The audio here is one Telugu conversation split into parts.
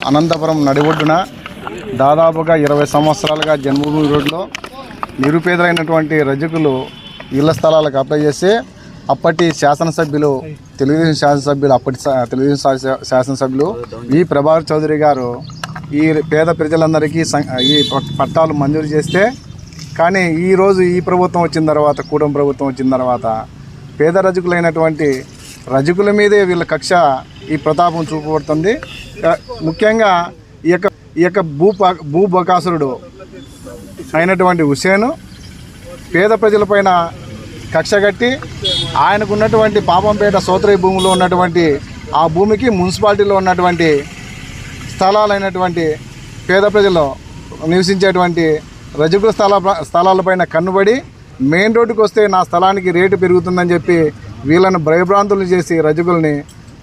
అనంతపురం నడిబొడ్డున దాదాపుగా ఇరవై సంవత్సరాలుగా జన్మభూమి రోడ్లో నిరుపేదలైనటువంటి రజకులు ఇళ్ళ స్థలాలకు అప్లై చేస్తే అప్పటి శాసనసభ్యులు తెలుగుదేశం శాసనసభ్యులు అప్పటి తెలుగుదేశం శాసనసభ్యులు వి. ప్రభాకర్ చౌదరి గారు ఈ పేద ప్రజలందరికీ సం- ఈ పట్టాలు మంజూరు చేస్తే కానీ ఈరోజు ఈ ప్రభుత్వం వచ్చిన తర్వాత కూటమి ప్రభుత్వం వచ్చిన తర్వాత పేద రజకులైనటువంటి రజకుల మీదే వీళ్ళ కక్ష ఈ ప్రతాపం చూపబడుతుంది. ముఖ్యంగా ఈ యొక్క ఈ యొక్క భూ భూ బకాసురుడు అయినటువంటి హుసేను పేద ప్రజలపైన కక్ష కట్టి ఆయనకు ఉన్నటువంటి పాపంపేట సోదరి భూమిలో ఉన్నటువంటి ఆ భూమికి మున్సిపాలిటీలో ఉన్నటువంటి స్థలాలైనటువంటి పేద ప్రజలు నివసించేటువంటి రజకుల స్థల స్థలాలపైన కన్నుబడి మెయిన్ రోడ్డుకి వస్తే నా స్థలానికి రేటు పెరుగుతుందని చెప్పి వీళ్ళను భయభ్రాంతులు చేసి రజకుల్ని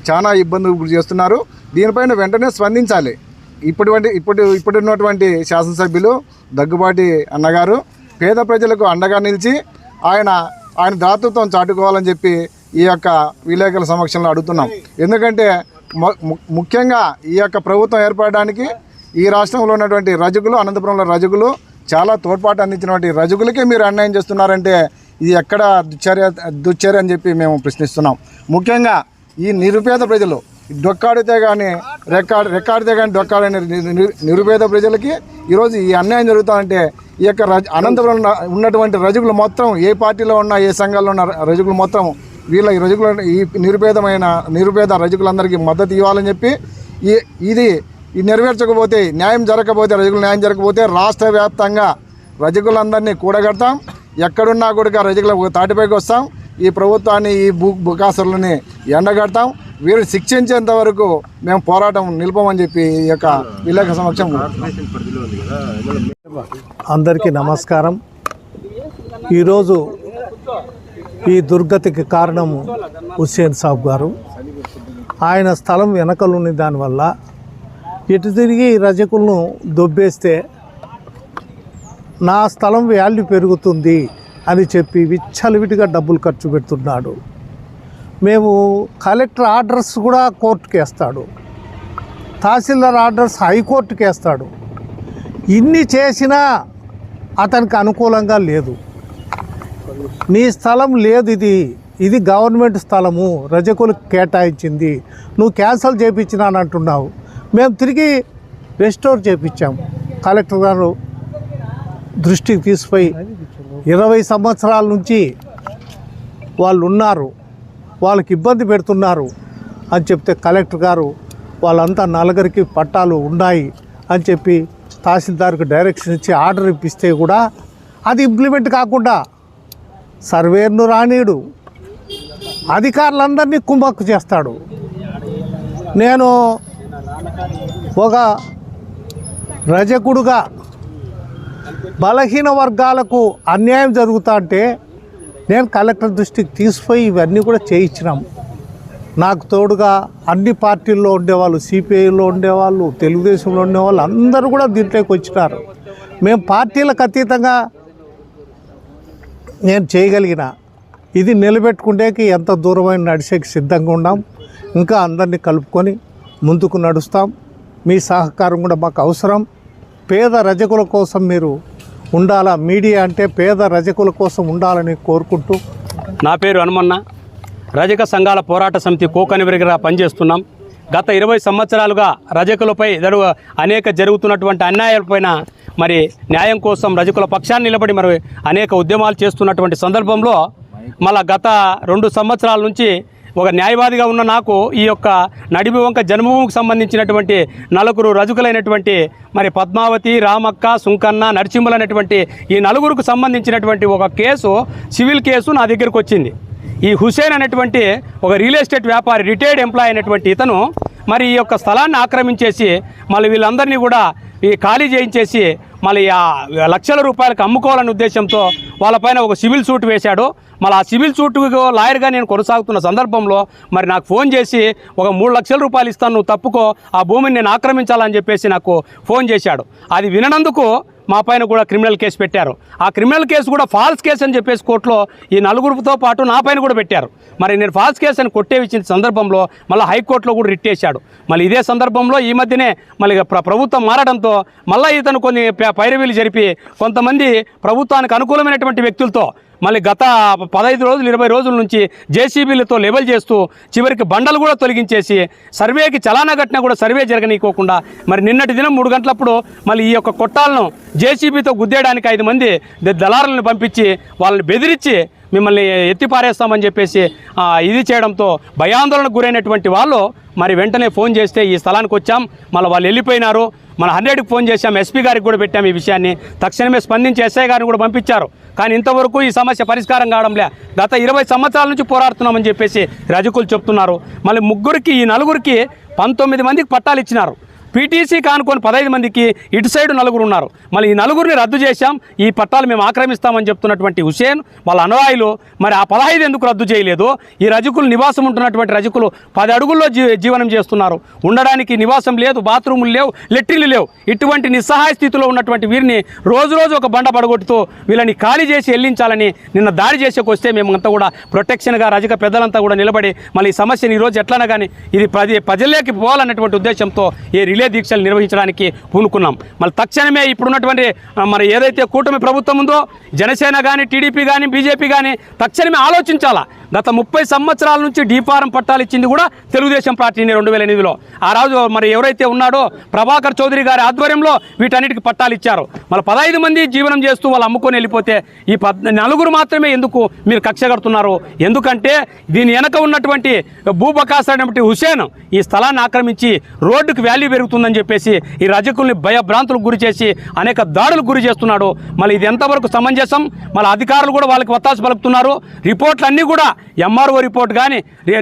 చాలా ఇబ్బందులు గురి చేస్తున్నారు. దీనిపైన వెంటనే స్పందించాలి. ఇప్పటి ఇప్పుడు ఇప్పుడున్నటువంటి శాసనసభ్యులు దగ్గుబాటి అన్నగారు పేద ప్రజలకు అండగా నిలిచి ఆయన ఆయన దాతృత్వం చాటుకోవాలని చెప్పి ఈ యొక్క విలేకరుల సమక్షంలో అడుగుతున్నాం. ఎందుకంటే ముఖ్యంగా ఈ యొక్క ప్రభుత్వం ఏర్పడడానికి ఈ రాష్ట్రంలో ఉన్నటువంటి రజకులు అనంతపురంలో రజకులు చాలా తోడ్పాటు అందించినటువంటి రజకులకే మీరు అన్యాయం చేస్తున్నారంటే ఇది ఎక్కడ దుశ్చర్య దుశ్చర్య అని చెప్పి మేము ప్రశ్నిస్తున్నాం. ముఖ్యంగా ఈ నిరుపేద ప్రజలు డొక్కాడితే కానీ రెక్కాడు రెక్కాడితే కానీ డొక్కాడని నిరుపేద ప్రజలకి ఈరోజు ఈ అన్యాయం జరుగుతుందంటే ఈ యొక్క రజ అనంతపురం ఉన్న- ఉన్నటువంటి రజకులు మొత్తం ఏ పార్టీలో ఉన్న ఏ సంఘాల్లో ఉన్న రజకులు మొత్తం వీళ్ళ ఈ రజకుల ఈ నిరుపేదమైన నిరుపేద రజకులందరికీ మద్దతు ఇవ్వాలని చెప్పి ఈ ఇది ఇది నెరవేర్చకపోతే న్యాయం జరగకపోతే రజకులు న్యాయం జరగకపోతే రాష్ట్ర వ్యాప్తంగా రజకులందరినీ కూడగడతాం. ఎక్కడున్నా కూడా రజకుల తాటిపైకి వస్తాం. ఈ ప్రభుత్వాన్ని ఈ భూ బుకాసురులని ఎండగడతాం. వీరు శిక్షించేంత వరకు మేము పోరాటం నిలుపమని చెప్పి ఈ యొక్క విలేక సమక్షం అందరికీ నమస్కారం. ఈరోజు ఈ దుర్గతికి కారణము హుస్సేన్ సాబ్ గారు. ఆయన స్థలం వెనకలున్న దానివల్ల. ఇటు తిరిగి రజకులను దొబ్బేస్తే నా స్థలం వాల్యూ పెరుగుతుంది అని చెప్పి విచ్చలవిడిగా డబ్బులు ఖర్చు పెడుతున్నాడు. మేము కలెక్టర్ ఆర్డర్స్ కూడా కోర్టుకి వేస్తాడు తహసీల్దార్ ఆర్డర్స్ హైకోర్టుకి వేస్తాడు ఇన్ని చేసినా అతనికి అనుకూలంగా లేదు. నీ స్థలం లేదు ఇది. ఇది గవర్నమెంట్ స్థలము. రజకులకు కేటాయించింది. నువ్వు క్యాన్సల్ చేయించినాను అంటున్నావు మేము తిరిగి రెస్టోర్ చేయించాము కలెక్టర్ గారు దృష్టికి తీసిపోయి ఇరవై సంవత్సరాల నుంచి వాళ్ళు ఉన్నారు వాళ్ళకి ఇబ్బంది పెడుతున్నారు అని చెప్తే కలెక్టర్ గారు వాళ్ళంతా నలుగురికి పట్టాలు ఉన్నాయి అని చెప్పి తహసీల్దార్కి డైరెక్షన్ ఇచ్చి ఆర్డర్ ఇప్పిస్తే కూడా అది ఇంప్లిమెంట్ కాకుండా సర్వేర్ను రానీడు అధికారులందరినీ కుంభక్కు చేస్తాడు. నేను ఒక రజకుడుగా బలహీన వర్గాలకు అన్యాయం జరుగుతా అంటే నేను కలెక్టర్ దృష్టికి తీసిపోయి ఇవన్నీ కూడా చేయించినాం. నాకు తోడుగా అన్ని పార్టీల్లో ఉండేవాళ్ళు సిపిఐలో ఉండేవాళ్ళు తెలుగుదేశంలో ఉండేవాళ్ళు అందరూ కూడా దీంట్లోకి వచ్చినారు. మేము పార్టీలకు అతీతంగా నేను చేయగలిగిన. ఇది నిలబెట్టుకుంటేకి ఎంత దూరమైన నడిచేకి సిద్ధంగా ఉన్నాం. ఇంకా అందరినీ కలుపుకొని ముందుకు నడుస్తాం. మీ సహకారం కూడా మాకు అవసరం. పేద రజకుల కోసం మీరు ఉండాలా? మీడియా అంటే పేద రజకుల కోసం ఉండాలని కోరుకుంటూ. నా పేరు హనుమన్న. రజక సంఘాల పోరాట సమితి కోకనివరిగా పనిచేస్తున్నాం. గత ఇరవై సంవత్సరాలుగా రజకులపై జరుగు అనేక జరుగుతున్నటువంటి అన్యాయాలపైన మరి న్యాయం కోసం రజకుల పక్షాన్ని నిలబడి మరి అనేక ఉద్యమాలు చేస్తున్నటువంటి సందర్భంలో మళ్ళా గత రెండు సంవత్సరాల నుంచి ఒక న్యాయవాదిగా ఉన్న నాకు ఈ యొక్క నడిమి వంక జన్మభూమికి సంబంధించినటువంటి నలుగురు రజకులైనటువంటి మరి పద్మావతి రామక్క సుంకన్న నరసింహులు అనేటువంటి ఈ నలుగురికి సంబంధించినటువంటి ఒక కేసు సివిల్ కేసు నా దగ్గరకు వచ్చింది. ఈ హుసేన్ అనేటువంటి ఒక రియల్ ఎస్టేట్ వ్యాపారి రిటైర్డ్ ఎంప్లాయ్ అయినటువంటి ఇతను మరి ఈ యొక్క స్థలాన్ని ఆక్రమించేసి మళ్ళీ వీళ్ళందరినీ కూడా ఈ ఖాళీ చేయించేసి మళ్ళీ ఆ లక్షల రూపాయలకు అమ్ముకోవాలనే ఉద్దేశంతో వాళ్ళపైన ఒక సివిల్ సూట్ వేశాడు. మళ్ళీ ఆ సివిల్ సూట్ లాయర్గా నేను కొనసాగుతున్న సందర్భంలో మరి నాకు ఫోన్ చేసి ఒక మూడు లక్షల రూపాయలు ఇస్తాను నువ్వు తప్పుకో ఆ భూమిని నేను ఆక్రమించాలని చెప్పేసి నాకు ఫోన్ చేశాడు. అది విననందుకు మా పైన కూడా క్రిమినల్ కేసు పెట్టారు. ఆ క్రిమినల్ కేసు కూడా ఫాల్స్ కేసు అని చెప్పేసి కోర్టులో ఈ నలుగురితో పాటు నా పైన కూడా పెట్టారు. మరి నేను ఫాల్స్ కేసు అని కొట్టేవిచ్చిన సందర్భంలో మళ్ళీ హైకోర్టులో కూడా రిట్ చేశాడు మళ్ళీ ఇదే సందర్భంలో ఈ మధ్యనే మళ్ళీ ప్రభుత్వం మారడంతో మళ్ళీ ఇతను కొన్ని పైరవీలు జరిపి కొంతమంది ప్రభుత్వానికి అనుకూలమైనటువంటి వ్యక్తులతో మళ్ళీ గత పదహైదు రోజులు ఇరవై రోజుల నుంచి జేసీబీలతో లెవెల్ చేస్తూ చివరికి బండలు కూడా తొలగించేసి సర్వేకి చలానా కట్టినా కూడా సర్వే జరగనీయకోకుండా మరి నిన్నటి దినం మూడు గంటలప్పుడు మళ్ళీ ఈ యొక్క కొట్టాలను జేసీబీతో గుద్దేయడానికి ఐదు మంది దళారులను పంపించి వాళ్ళని బెదిరించి మిమ్మల్ని ఎత్తిపారేస్తామని చెప్పేసి ఇది చేయడంతో భయాందోళనకు గురైనటువంటి వాళ్ళు మరి వెంటనే ఫోన్ చేస్తే ఈ స్థలానికి వచ్చాం మళ్ళీ వాళ్ళు వెళ్ళిపోయినారు. మన హండ్రెడ్కి ఫోన్ చేశాం ఎస్పీ గారికి కూడా పెట్టాం ఈ విషయాన్ని. తక్షణమే స్పందించి ఎస్ఐ గారిని కూడా పంపించారు. కానీ ఇంతవరకు ఈ సమస్య పరిష్కారం కావడంలే గత ఇరవై సంవత్సరాల నుంచి పోరాడుతున్నామని చెప్పేసి రజకులు చెప్తున్నారు. మళ్ళీ ముగ్గురికి ఈ నలుగురికి పంతొమ్మిది మందికి పట్టాలు ఇచ్చినారు. పీటీసీ కానుకొని పదహైదు మందికి ఇటు సైడ్ నలుగురు ఉన్నారు. మళ్ళీ ఈ నలుగురిని రద్దు చేశాం. ఈ పట్టాలు మేము ఆక్రమిస్తామని చెప్తున్నటువంటి హుసేన్ వాళ్ళ అనువాయులు మరి ఆ పదహైదు ఎందుకు రద్దు చేయలేదు? ఈ రజకులు నివాసం ఉంటున్నటువంటి రజకులు పది అడుగుల్లో జీ జీవనం చేస్తున్నారు. ఉండడానికి నివాసం లేదు బాత్రూములు లేవు లెట్రిన్లు లేవు. ఇటువంటి నిస్సహాయ స్థితిలో ఉన్నటువంటి వీరిని రోజు రోజు ఒక బండ పడగొట్టుతూ వీళ్ళని ఖాళీ చేసి వెళ్ళించాలని నిన్న దాడి చేసేకి వస్తే మేమంతా కూడా ప్రొటెక్షన్గా రజక పెద్దలంతా కూడా నిలబడి మళ్ళీ ఈ సమస్యను ఈరోజు ఎట్లనగానే కానీ ఇది ప్రజ ప్రజల్లోకి పోవాలన్నటువంటి ఉద్దేశంతో ఈ రిలే దీక్షలు నిర్వహించడానికి పూనుకున్నాం. మళ్ళీ తక్షణమే ఇప్పుడున్నటువంటి మన మరి ఏదైతే కూటమి ప్రభుత్వం ఉందో జనసేన కానీ టీడీపీ కానీ బీజేపీ కానీ తక్షణమే ఆలోచించాలా? గత ముప్పై సంవత్సరాల నుంచి డీఫారం పట్టాలు ఇచ్చింది కూడా తెలుగుదేశం పార్టీని రెండు వేల ఎనిమిదిలో. ఆ రోజు మరి ఎవరైతే ఉన్నాడో ప్రభాకర్ చౌదరి గారి ఆధ్వర్యంలో వీటన్నిటికి పట్టాలు ఇచ్చారు. మళ్ళీ పదహైదు మంది జీవనం చేస్తూ వాళ్ళు అమ్ముకొని వెళ్ళిపోతే ఈ పద్ నలుగురు మాత్రమే ఎందుకు మీరు కక్ష కడుతున్నారు? ఎందుకంటే దీని వెనక ఉన్నటువంటి భూబకాస్ అనేటువంటి హుసేన్ ఈ స్థలాన్ని ఆక్రమించి రోడ్డుకు వాల్యూ పెరుగుతుందని చెప్పేసి ఈ రజకుల్ని భయభ్రాంతులకు గురి చేసి అనేక దాడులకు గురి చేస్తున్నాడు. మళ్ళీ ఇది ఎంతవరకు సమంజసం? మళ్ళీ అధికారులు కూడా వాళ్ళకి వత్తాసు పలుకుతున్నారు. రిపోర్ట్లు అన్నీ కూడా ఎంఆర్ఓ రిపోర్ట్ కానీ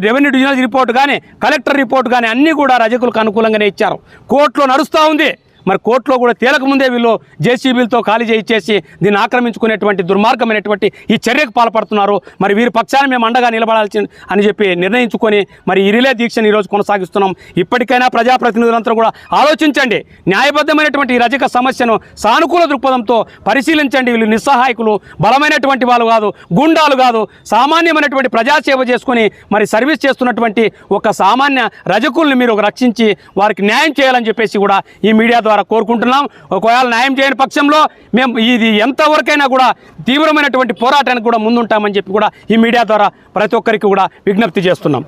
రెవెన్యూ డివిజనల్ రిపోర్ట్ కానీ కలెక్టర్ రిపోర్ట్ కానీ అన్నీ కూడా రజకులకు అనుకూలంగానే ఇచ్చారు. కోర్టులో నడుస్తూ ఉంది. మరి కోర్టులో కూడా తేలకముందే వీళ్ళు జేసీబీలతో ఖాళీ చేయించేసి దీన్ని ఆక్రమించుకునేటువంటి దుర్మార్గమైనటువంటి ఈ చర్యకు పాల్పడుతున్నారు. మరి వీరి పక్షాన్ని మేము అండగా నిలబడాల్సి అని చెప్పి నిర్ణయించుకొని మరి ఈ రిలే దీక్షను ఈరోజు కొనసాగిస్తున్నాం. ఇప్పటికైనా ప్రజాప్రతినిధులంతా కూడా ఆలోచించండి. న్యాయబద్ధమైనటువంటి ఈ రజక సమస్యను సానుకూల దృక్పథంతో పరిశీలించండి. వీళ్ళు నిస్సహాయకులు బలమైనటువంటి వాళ్ళు కాదు గుండాలు కాదు సామాన్యమైనటువంటి ప్రజాసేవ చేసుకొని మరి సర్వీస్ చేస్తున్నటువంటి ఒక సామాన్య రజకుల్ని మీరు రక్షించి వారికి న్యాయం చేయాలని చెప్పేసి కూడా ఈ మీడియా ద్వారా కోరుకుంటున్నాం. ఒకవేళ న్యాయం చేయని పక్షంలో మేము ఇది ఎంతవరకైనా కూడా తీవ్రమైనటువంటి పోరాటానికి కూడా ముందుంటామని చెప్పి కూడా ఈ మీడియా ద్వారా ప్రతి ఒక్కరికి కూడా విజ్ఞప్తి చేస్తున్నాం.